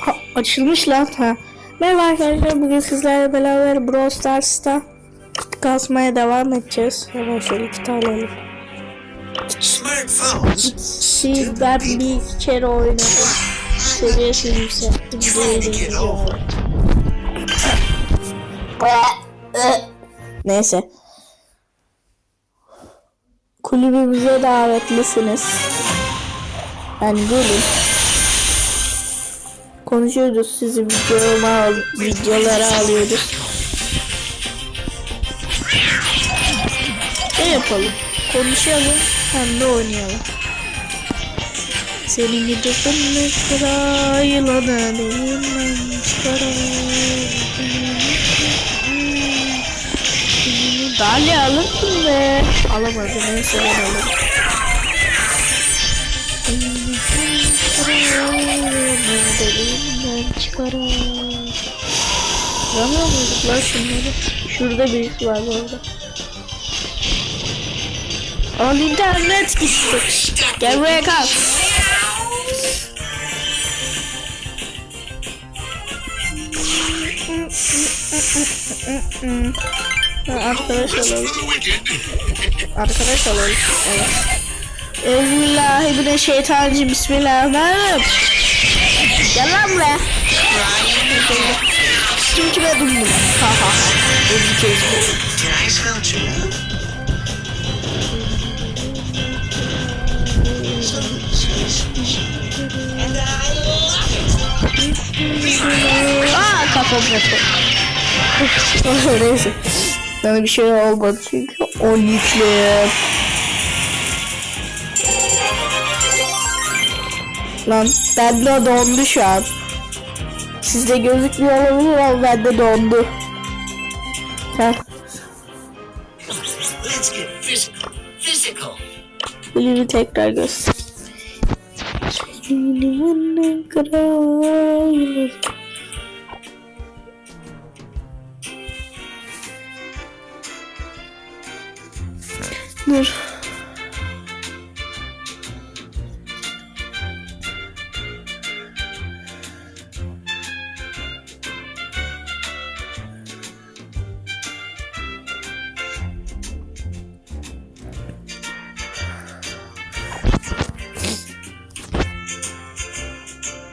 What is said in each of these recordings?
Ha, açılmış lan ha. Merhaba arkadaşlar bugün sizlerle beraber Brawl Stars'ta kasmaya devam edeceğiz. Hemen şöyle iki tane alalım. Şimdi ben bir iki kere oynadım. Seviyesini yükselttim. Değilim. Neyse. Kulübümüze davetlisiniz. Yani gelin. Konuşuyoruz sizi videoma videolara alıyoruz. Ne yapalım? Konuşalım hem de oynayalım. Senin gibi fındık kıra yılanı elimden çıkarayım. Dali alırsın be. Alamadı neyse ben alırım. Elimden çıkarayım. Vuramıyor muyduk lan şunları? Şurada birisi var bu arada. Al internet gitti. Gel buraya kal. Ha, Arkadaş olalım. Arkadaş olalım. Evet. Euzubillahimineşşeytanirracim. Bismillahirrahmanirrahim. Gel lan buraya. Kim kime dumdu? Ha ha ha. İt. Aa kafam kafam. Neyse. Bana bir şey olmadı çünkü o yüklü. Lan bende dondu şu an. Sizde gözükmüyor olabilir ama bende dondu. Heh. Filmi tekrar göster.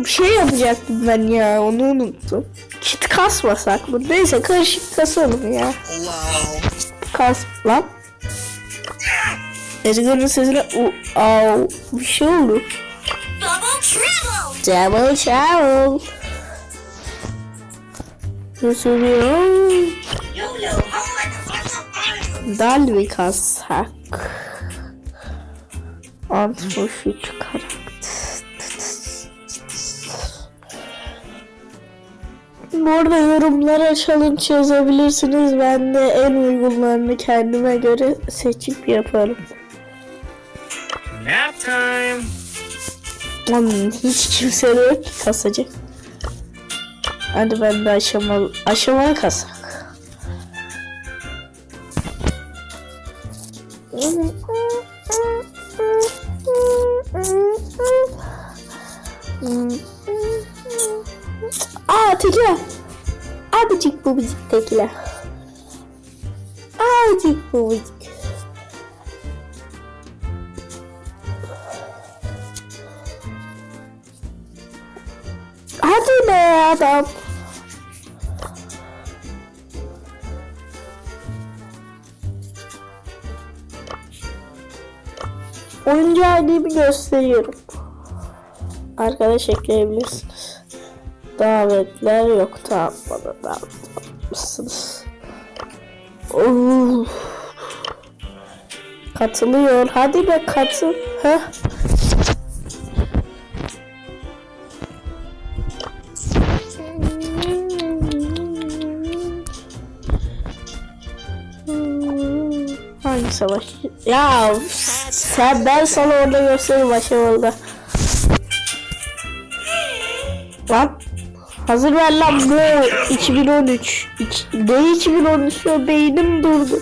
Şey yapacaktım ben ya onu unuttum. Kit kasmasak mı? Neyse karışık kasalım ya. Kas lan. Ezgi'nin sesine u au bir şey oldu. Double travel. Nasıl bir Dal bir kassak. 63 karakter. Bu arada yorumlara challenge yazabilirsiniz. Ben de en uygunlarını kendime göre seçip yaparım. Nap time. Lan hiç kimse de yok ki kasacak. Hadi ben de aşamalı, aşamalı kasak. Bubicik tekila. Abicik bubicik. Hadi be adam. Oyuncu ID'mi gösteriyorum. Arkadaş ekleyebilirsiniz. Davetler yok. Tamam bana davet. Of. Katılıyor. Hadi be katıl. Heh. Hangi savaş? Ya sen ben sana orada göstereyim aşamada. Hazır ver lan bu 2013. İç- Ne 2013 ya beynim durdu.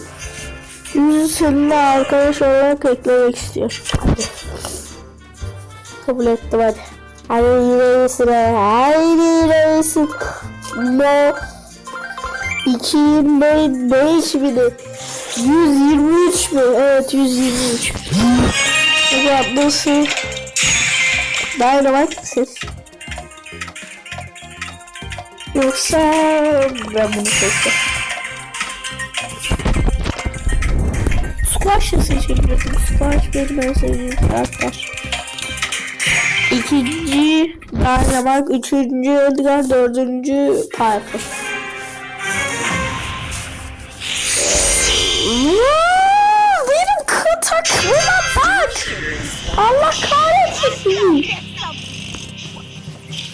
Yüzü seninle arkadaş olarak eklemek istiyor. Kabul ettim hadi. Hadi reisine. Haydi reisin. No. 2005 bini. 123 mi? Evet 123. Hocam nasıl? Dynamite Yoksa ben bunu seçtim. Squash'ı seçebilirim. Squash benim en sevdiğim karakter. İkinci Dynamite, üçüncü Edgar, dördüncü Piper. Vaa! Benim kı- takımıma bak. Allah kahretsin.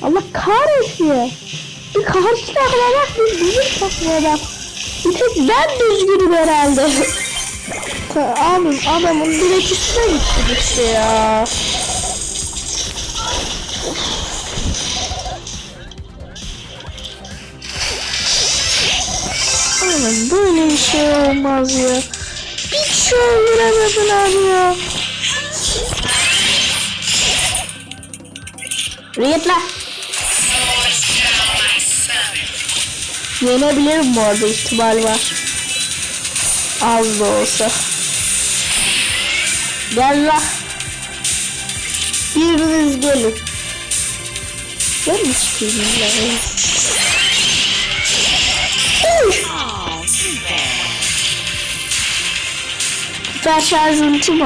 Allah kahretsin. Bir karşı takıma bak, bir takıma bak. Bir tek ben düzgünüm herhalde. Abim adamın direkt üstüne gitti işte ya. Oğlum böyle bir şey olmaz ya. Bir şey öldüremediler ya. Git lan. Yenebilirim bu arada ihtimal var. Az da olsa. Gel lan. Biriniz gelin. Ben mi çıkayım ya? Süper şarj ulti mi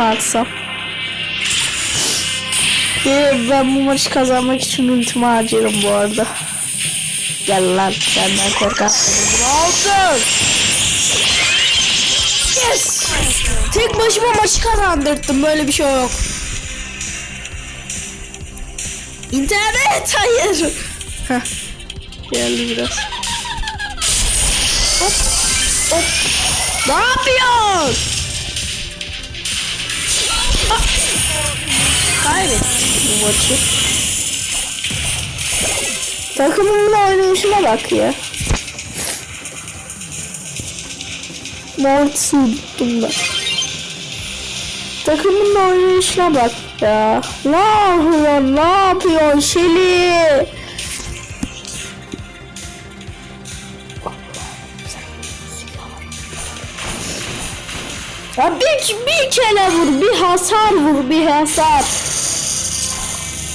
ben bu maçı kazanmak için ultimi harcarım bu arada. Gel lan senden korkak. Ne oldu? Yes! Tek başıma maçı kazandırdım. Böyle bir şey yok. İnternet hayır. Heh. Geldi biraz. Hop. Hop. Ne yapıyorsun? Ah. Kaybettik bu maçı. Takımımın oynayışına bak ya. Mortis'i unuttum da. Takımın oynayışına bak ya. Ne yapıyorsun? Ne yapıyorsun Şeli? Ya bir, bir kere vur, bir hasar vur, bir hasar.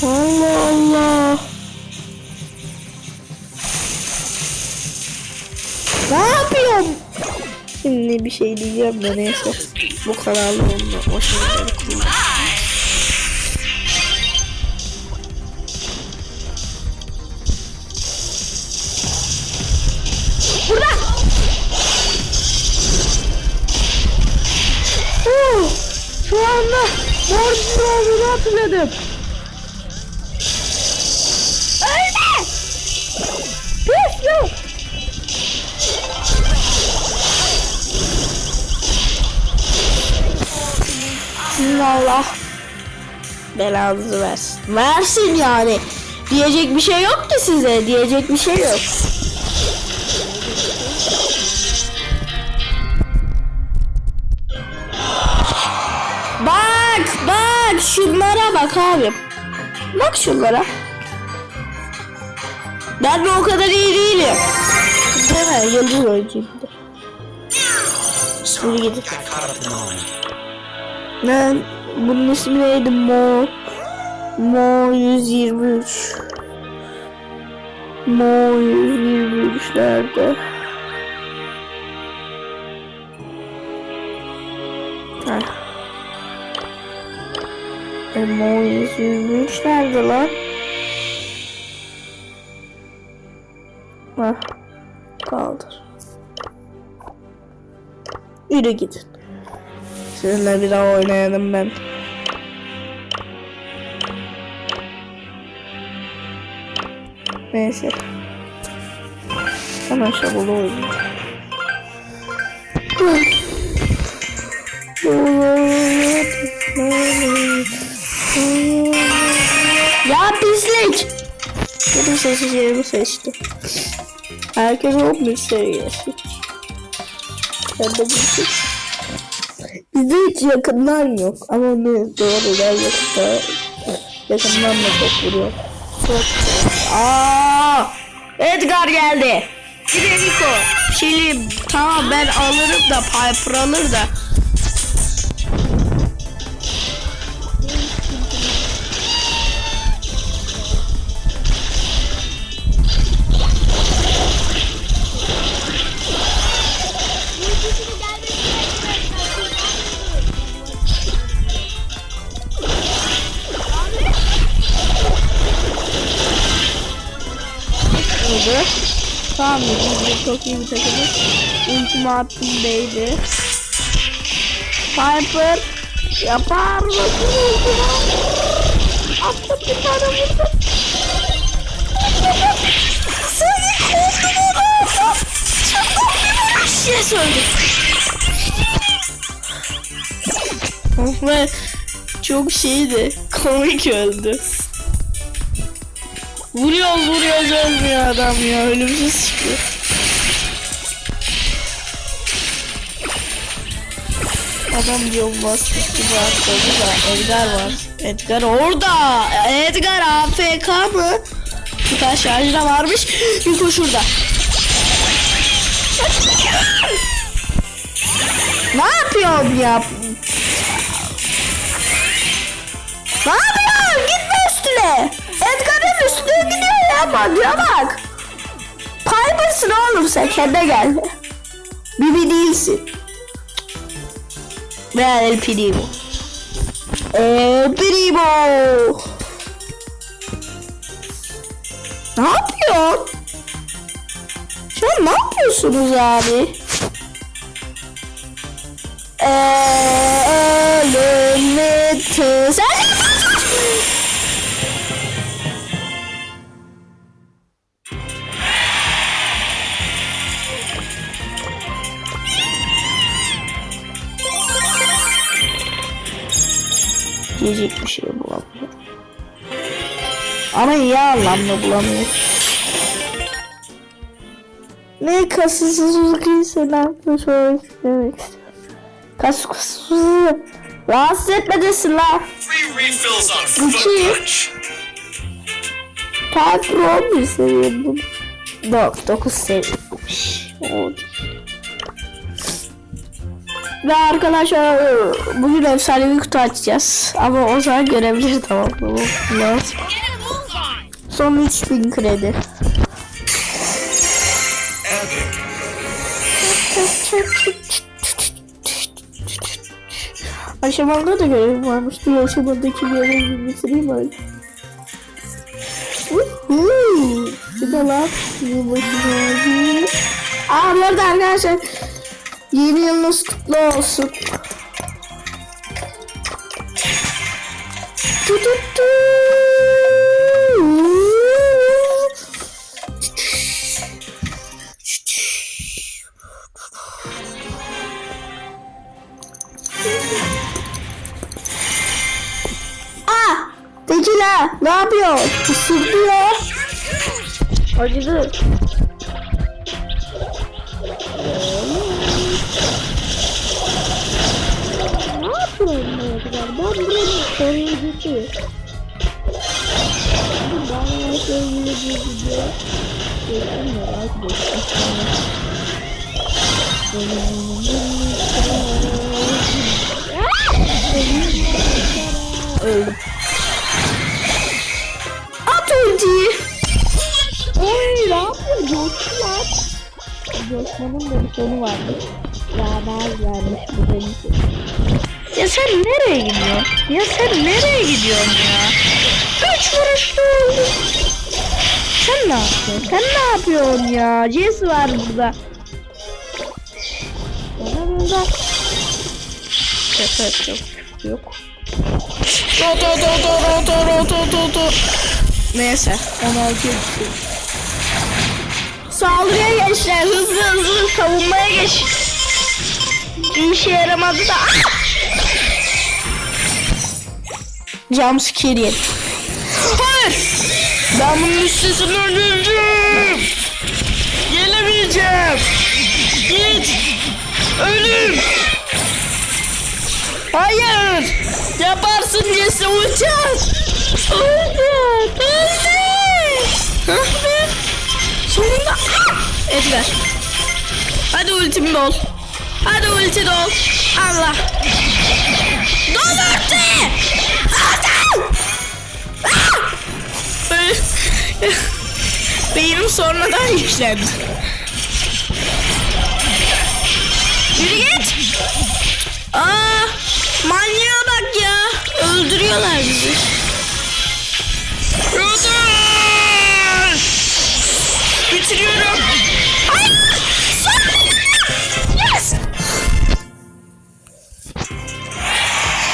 Allah Allah. Ne yapıyorsun? Şimdi bir şey diyeceğim de neyse. Bu kararlı onunla o şeyleri kullan. Burada! Oh, şu anda borcun olduğunu hatırladım. Allah belanızı versin. Versin yani. Diyecek bir şey yok ki size. Diyecek bir şey yok. Bak bak şunlara bak abi. Bak şunlara. Ben de o kadar iyi değilim. Değil mi? Yıldız oyuncuyum. bir de. Yürü Bunun ismi neydi? Mo. Mo 123. Mo 123 nerede? Heh. E, Mo 123 nerede lan? Heh. Kaldır. Yürü gidin. Sizinle bir daha oynayalım ben. Neyse. Hemen şabulu oynayacağım. ya pislik! Benim seçeceğimi seçti. Herkes 11 seviye seç. Ben de bir seç. Bizde hiç yakından yok. Ama ne doğru da yoksa yakından da çok vuruyor. Çok Aa! Edgar geldi. Federico. Şimdi tamam ben alırım da Piper alır da. Çok iyi bir takımız. Ultimi attım. Piper yapar mısın ultimi? Attım bir tane vurdum. Seni kovdum onu. Yes öldüm. Ve çok şeydi. Komik öldü. Vuruyoruz vuruyoruz ölmüyor adam ya ölümsüz çıkıyor. Adam diyor bastık gibi atladı da Edgar var. Edgar orada. Edgar AFK mı? Bir tane şarjda varmış. Yuko şurada. ne yapıyorsun ya? Ne yapıyorsun? Gitme üstüne. Edgar'ın üstüne gidiyor ya mantığa bak. Piper'sın oğlum sen kendine gel. Bibi değilsin. Veya El Primo. El Primo. Ne yapıyorsun? Şu an ne yapıyorsunuz abi? Eee ölümlü tı- Sen ne yapıyorsun? yiyecek bir şey bulamıyor. Ama iyi anlamda bulamıyor. Ne kasısızlık insanı ne söylemek istiyorum. Kas kasısızlık. Rahatsız etmedesin la. Güçlü. Patron bir seviye bu. Yok 9 seviyemiş. Ve arkadaşlar bugün efsanevi kutu açacağız. Ama o zaman görebilir tamam mı? Son 3000 kredi. Aşamada da görevim varmış. Bir aşamadaki görevimi bitireyim öyle. Bir de lan. Bir başına Aa bu arada arkadaşlar yeni yılınız kutlu olsun. Tu tu tu. Aa! Tekila ne yapıyor? Isırdı ya. Acıdı. Ben buranın koruyucusuyum. Ben sevgili bir video çektim merak Öldüm. At ultiyi. Oy ne yapıyor? Coştular. Coşmanın da bir sonu vardı. Beraber vermiş bu benim. Ya sen nereye gidiyorsun? Ya sen nereye gidiyorsun ya? Kaç vuruşlu oldu? Sen ne yapıyorsun? Sen ne yapıyorsun ya? Jess var burada. Bana burada. Şaka yok. Yok. Dur dur dur dur dur dur. Neyse 16 Saldırıya gençler hızlı hızlı savunmaya geç. İşe yaramadı da. Ah! Jumpscare yedim. Hayır! Ben bunun üstesini öldüreceğim. Gelemeyeceğim. Git. Ölüm. Hayır. Yaparsın diye ulti at. Öldü. Be. Sonunda. Ah! Edgar. Hadi ultim dol. Hadi ulti dol. Allah. Dol ulti. Beynim sonradan yüklendi. Yürü git. Aa, manyağa bak ya. Öldürüyorlar bizi. Roder! Bitiriyorum.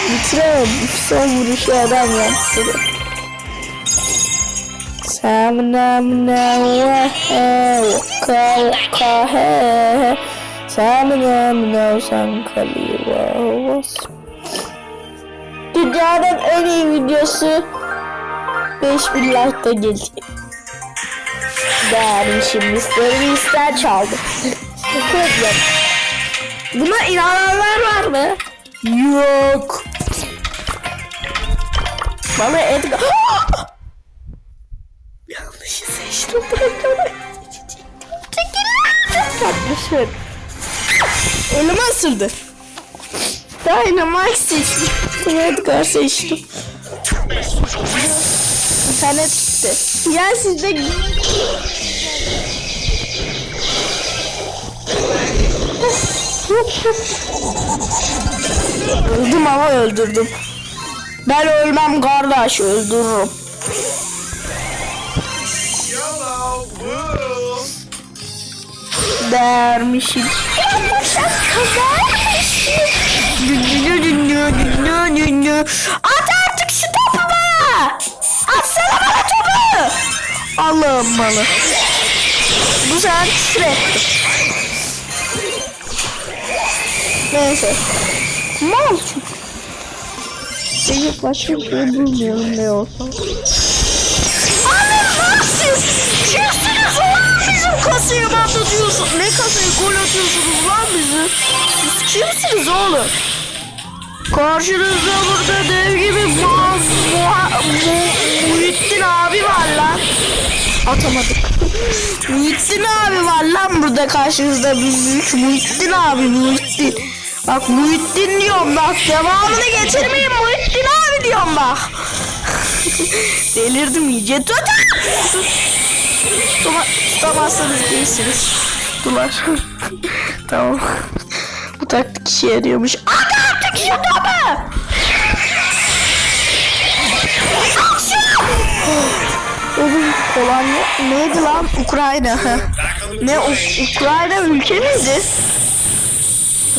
Bitiremedim. Son vuruşu adam yaptı. Samna mna he waka waka he Samna mna sankali was Dünyanın en iyi videosu 5000 like'da gelecek. Dermişim isterim ister çaldı. Problem. Buna inananlar var mı? Yok. Bana Edgar... Yanlışı seçtim. Çekilin. Ölüme ısırdı. Dynamite seçtim. Edgar seçtim. İnternet gitti. Ya sizde... Öldüm ama öldürdüm. Ben ölmem kardeş öldürürüm. Dermişim. At artık şu topu bana. Atsana bana topu. Allah'ım malı. Bu sefer küfür ettim. Neyse. Mal çünkü. Benim başka bir şey bulmuyorum ne olsa. Lan siz! Kimsiniz ulan kasayı patlatıyorsun? Ne kasayı gol atıyorsunuz lan bizi? Siz kimsiniz oğlum? Karşınızda burada dev gibi Muaz Muhittin abi var lan. Atamadık. Muhittin abi var lan burada karşınızda büyük Muhittin abi Muhittin. Bak Muhittin diyorum bak devamını getirmeyin Muhittin abi diyorum bak. Delirdim iyice. Tutma, tutamazsanız değilsiniz. Tuttular. tamam. Bu taktik işe yarıyormuş. Şu topu! At şunu! Oğlum Polonya neydi lan? Ukrayna. ne U- Ukrayna ülke miydi?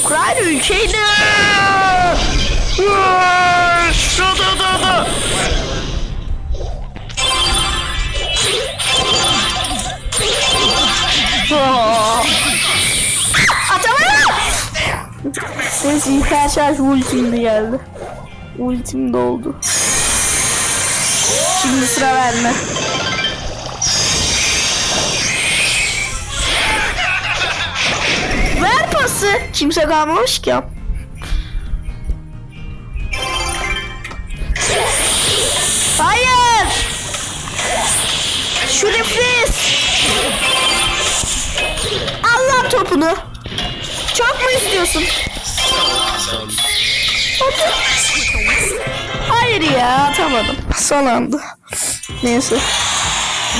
Ukrayna ülkeydi. Da da da da. Atamadım. Neyse hiper şarj ultim de geldi. Ultim doldu. Şimdi sıra bende. Ver pası. Kimse kalmamış ki. Hayır. Şu nefis. Topunu. Çok mu istiyorsun? Hayır ya atamadım. Son anda. Neyse.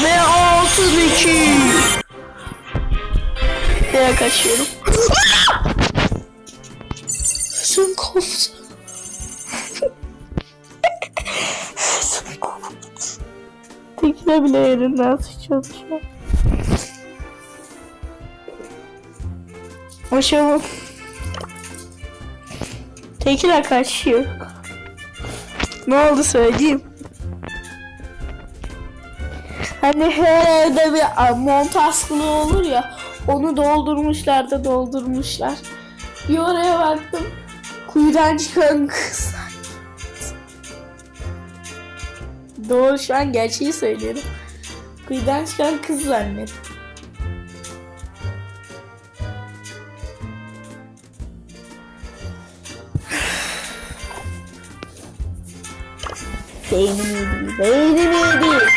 Ve altın iki. Nereye kaçıyorum? Sen koptu. Tekne bile yerinden sıçradı şu an. Hoşçakalın. Tekrar kaçıyor. Ne oldu söyleyeyim. Hani her evde bir montasklı olur ya. Onu doldurmuşlar da doldurmuşlar. Bir oraya baktım. Kuyudan çıkan kızlar. Doğru şu an gerçeği söylüyorum. Kuyudan çıkan kız zannettim. Beynim iyi değil. Beynim iyi değil.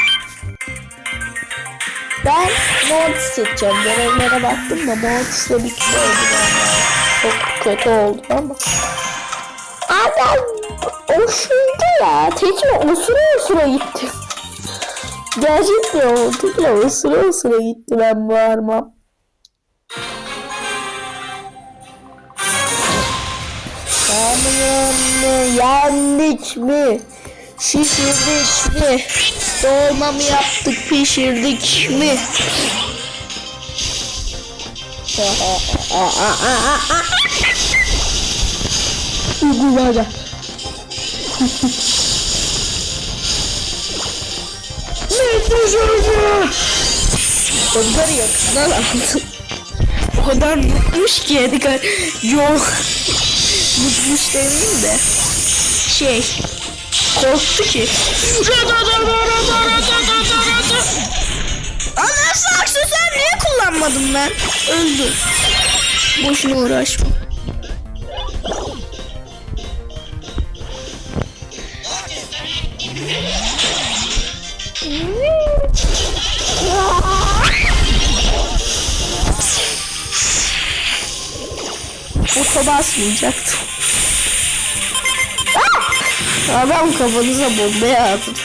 Ben Mortis seçeceğim. Görevlere baktım da Mortis'le bir şey oldu bana. Çok kötü oldu ama. Adam osurdu ya. Tekme osura osura gitti. Gerçekten oldu ya osura osura gitti ben bağırmam. Tanrım mı? Mi? Şişirdik mi? Dolma mı yaptık pişirdik mi? Uygulada. ne başarılı? Onlar yakından aldım. O kadar mutmuş ki Edgar. Yok. Mutmuş demeyeyim de. Şey. Korktu ki. Ana saksı sen niye kullanmadın ben? Öldü. Boşuna uğraşma. Ota basmayacaktım. Adam kafanıza bomba yağdırdı.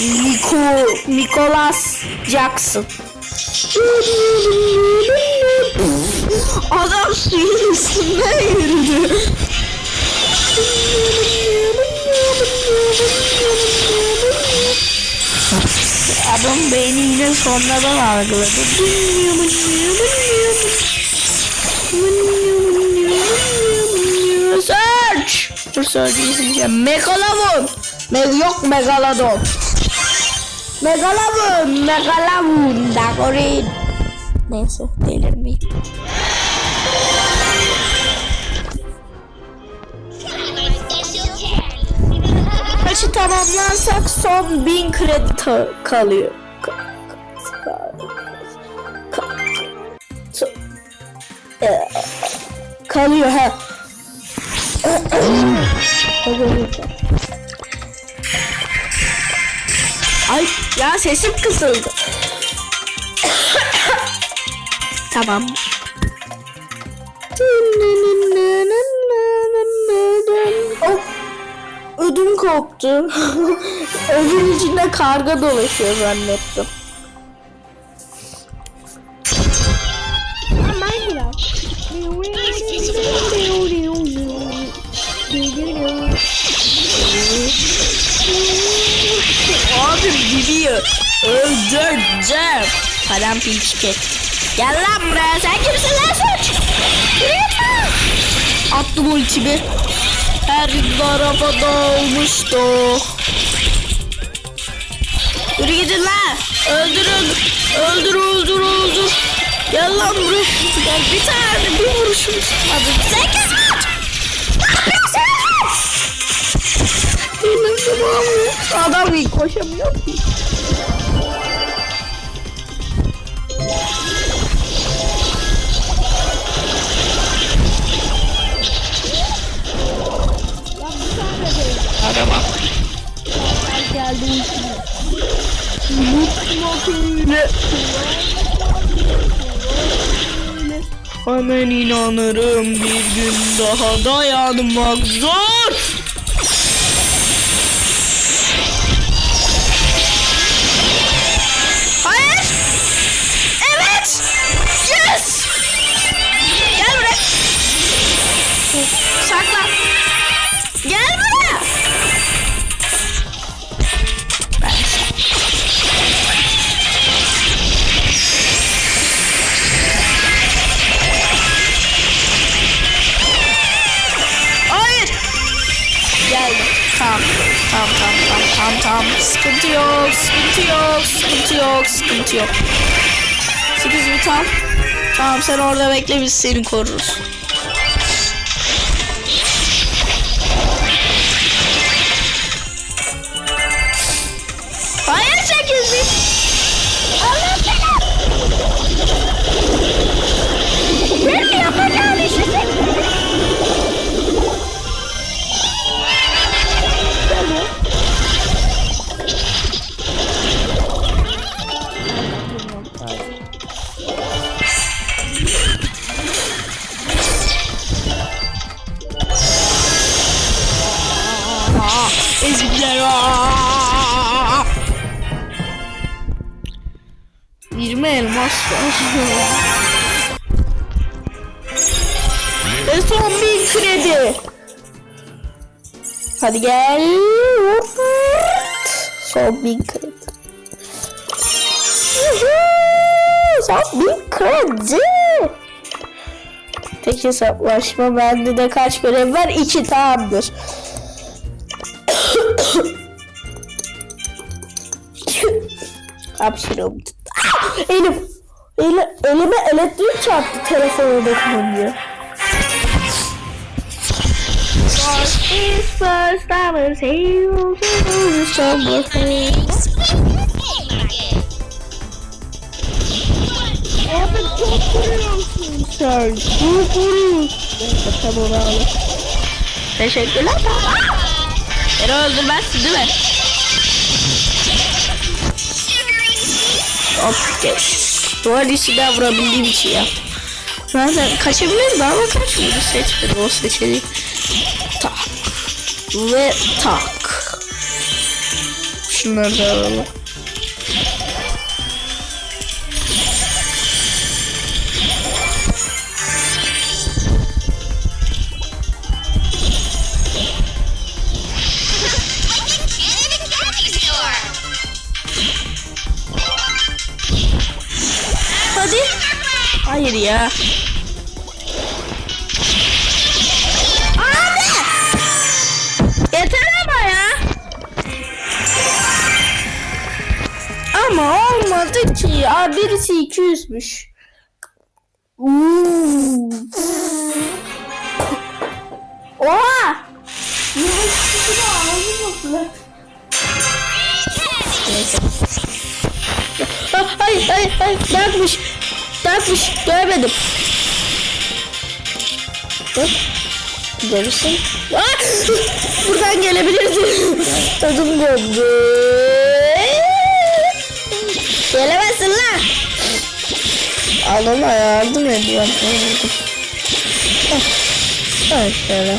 Nico, Nicholas Jackson. Adam suyun üstünden yürüdü. Adam beni yine sonradan algıladı. Dur söyleyeceğim. Megalodon. Me yok Megalodon. Megalodon. Megalodon. Dagorin. Neyse delirmeyeyim. Maçı tamamlarsak son 1000 kredi kalıyor. Ka- ka- ka- ka- Ee, kalıyor ha. Ay ya sesim kısıldı. tamam. Oh, ödüm koptu. Ödüm içinde karga dolaşıyor zannettim. Paramparçık Gel lan buraya. Sen kimsin lan suç? Yürüyün Attım ultimi. Her tarafa dağılmıştı. Yürü gidin lan. Öldürün. Öldür öldür öldür. Gel lan buraya. Gel bir tane bir vuruşum tutmadı. Sen kes aç. Ne yapıyorsun? Benim tamam Adam koşamıyor ki. Öyle. Hemen inanırım bir gün daha dayanmak zor. Sıkıntı yok. Sıkıntı yok. Sıkıntı yok. Sıkıntı yok. Sekiz bir tam. Tamam sen orada bekle biz seni koruruz. Ve son bir kredi. Hadi gel. Son bin kredi. Son bin kredi. Tek hesaplaşma bende de kaç görev var? İki tamamdır. Hapşırım. Ah! Eli, elime elektrik çarptı telefona dokununca. First first, I say you. Abi çok vuruyorsun sen. Çok vuruyorsun. Neyse tamam abi. Teşekkürler. Beni öldürmezsin değil mi? Hop Duvar içinden vurabildiğim için yaptım. Zaten kaçabilirdi ama kaçmadı. Seçmedim o seçeneği. Tak. Ve tak. Şunları da alalım. Ya. Abi! Yeter ama ya. Ama olmadı ki ya. Birisi 200'müş. Uuu. Oha! Neyse. Ah, Hayır hayır hayır darkmış. Darkmış görmedim. Dur. Görürsün. Ah! Buradan gelebilirdi. Tadım döndü. Gelemezsin lan. Alana yardım ediyorum. Ah, şöyle.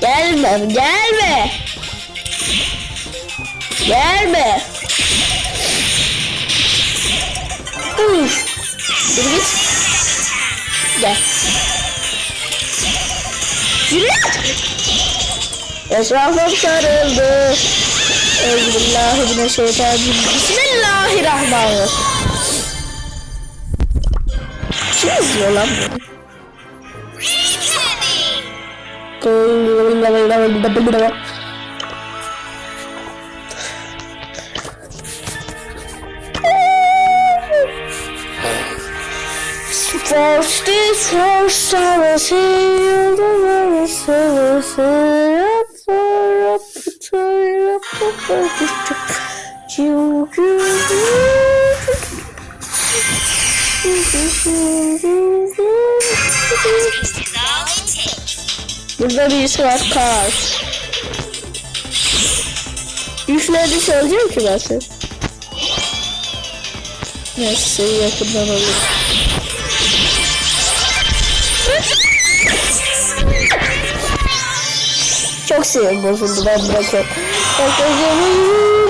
Gelme gelme. Gelme. Uf. Yürü git. Gel. Yürü. Etrafım sarıldı. Euzubillahimineşşeytanirracim. Bismillahirrahmanirrahim. Kim izliyor lan bunu? First is first, I very first, you, you, Burada birisi var kar. Üçlerde söyleyeceğim ki ben seni. Neyse yakından alırım. Çok sinir bozuldu ben bırakıyorum. Bak